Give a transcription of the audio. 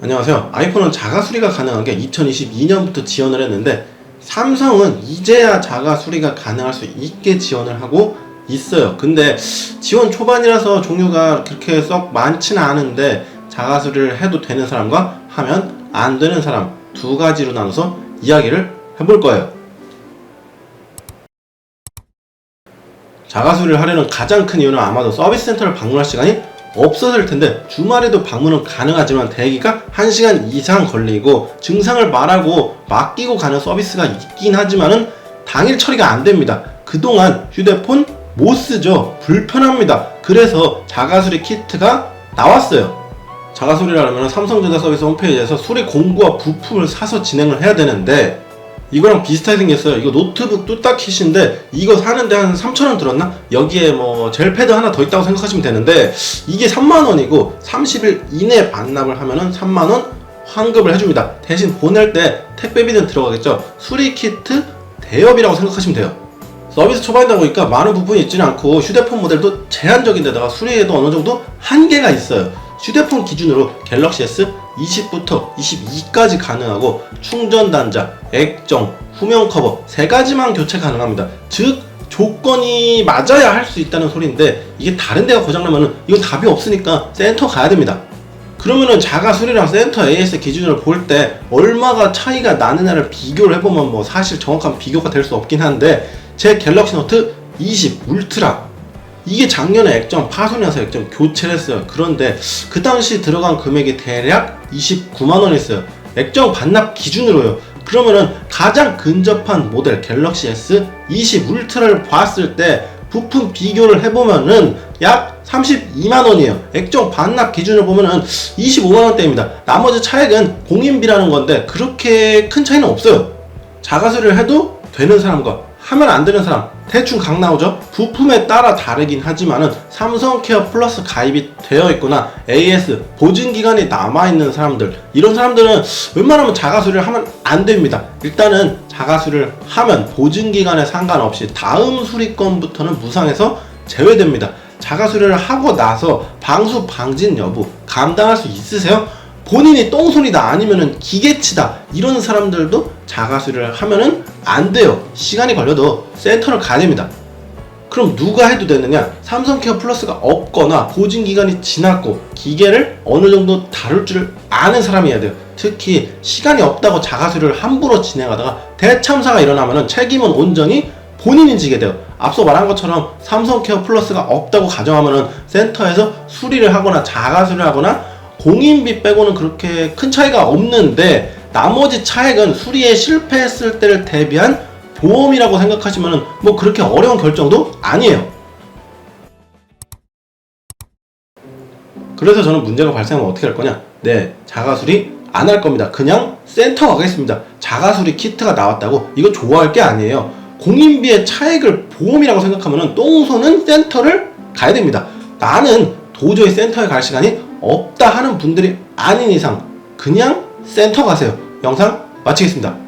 안녕하세요. 아이폰은 자가 수리가 가능한 게 2022년부터 지원을 했는데 삼성은 이제야 자가 수리가 가능할 수 있게 지원을 하고 있어요. 근데 지원 초반이라서 종류가 그렇게 썩 많지는 않은데 자가 수리를 해도 되는 사람과 하면 안 되는 사람 두 가지로 나눠서 이야기를 해볼 거예요. 자가 수리를 하려는 가장 큰 이유는 아마도 서비스 센터를 방문할 시간이 없어질 텐데 주말에도 방문은 가능하지만 대기가 1시간 이상 걸리고 증상을 말하고 맡기고 가는 서비스가 있긴 하지만은 당일 처리가 안 됩니다. 그동안 휴대폰 못 쓰죠. 불편합니다. 그래서 자가수리 키트가 나왔어요. 자가수리를 하려면 삼성전자 서비스 홈페이지에서 수리 공구와 부품을 사서 진행을 해야 되는데 이거랑 비슷하게 생겼어요. 이거 노트북 뚜딱킷인데 이거 사는데 한 3,000원 들었나? 여기에 뭐 젤패드 하나 더 있다고 생각하시면 되는데 이게 3만원이고 30일 이내 반납을 하면은 3만원 환급을 해줍니다. 대신 보낼 때 택배비는 들어가겠죠. 수리 키트 대여비라고 생각하시면 돼요. 서비스 초반이다 보니까 많은 부분이 있지는 않고 휴대폰 모델도 제한적인 데다가 수리에도 어느 정도 한계가 있어요. 휴대폰 기준으로 갤럭시 S 20부터 22까지 가능하고 충전 단자, 액정, 후면 커버 세 가지만 교체 가능합니다. 즉 조건이 맞아야 할 수 있다는 소리인데 이게 다른 데가 고장나면은 이건 답이 없으니까 센터 가야 됩니다. 그러면은 자가 수리랑 센터 AS 기준으로 볼때 얼마가 차이가 나느냐를 비교를 해보면 뭐 사실 정확한 비교가 될 수 없긴 한데 제 갤럭시 노트 20 울트라 이게 작년에 액정 파손이 나서 액정 교체를 했어요. 그런데 그 당시 들어간 금액이 대략 29만 원이었어요. 액정 반납 기준으로요. 그러면은 가장 근접한 모델 갤럭시 S 20 울트라를 봤을 때 부품 비교를 해보면은 약 32만 원이에요. 액정 반납 기준으로 보면은 25만 원대입니다. 나머지 차액은 공인비라는 건데 그렇게 큰 차이는 없어요. 자가수리를 해도 되는 사람과 하면 안 되는 사람 대충 각 나오죠? 부품에 따라 다르긴 하지만은 삼성 케어 플러스 가입이 되어 있거나 AS 보증 기간이 남아 있는 사람들 이런 사람들은 웬만하면 자가 수리를 하면 안 됩니다. 일단은 자가 수리를 하면 보증 기간에 상관없이 다음 수리건부터는 무상에서 제외됩니다. 자가 수리를 하고 나서 방수 방진 여부 감당할 수 있으세요? 본인이 똥손이다 아니면은 기계치다 이런 사람들도 자가 수리를 하면은 안 돼요. 시간이 걸려도 센터를 가야 됩니다. 그럼 누가 해도 되느냐? 삼성케어 플러스가 없거나 보증 기간이 지났고 기계를 어느 정도 다룰 줄 아는 사람이 해야 돼요. 특히 시간이 없다고 자가 수리를 함부로 진행하다가 대참사가 일어나면은 책임은 온전히 본인이 지게 돼요. 앞서 말한 것처럼 삼성케어 플러스가 없다고 가정하면은 센터에서 수리를 하거나 자가 수리를 하거나 공인비 빼고는 그렇게 큰 차이가 없는데 나머지 차액은 수리에 실패했을 때를 대비한 보험이라고 생각하시면 뭐 그렇게 어려운 결정도 아니에요. 그래서 저는 문제가 발생하면 어떻게 할 거냐? 네, 자가수리 안 할 겁니다. 그냥 센터 가겠습니다. 자가수리 키트가 나왔다고 이거 좋아할 게 아니에요. 공인비의 차액을 보험이라고 생각하면 똥손은 센터를 가야 됩니다. 나는 도저히 센터에 갈 시간이 없다 하는 분들이 아닌 이상 그냥 센터 가세요. 영상 마치겠습니다.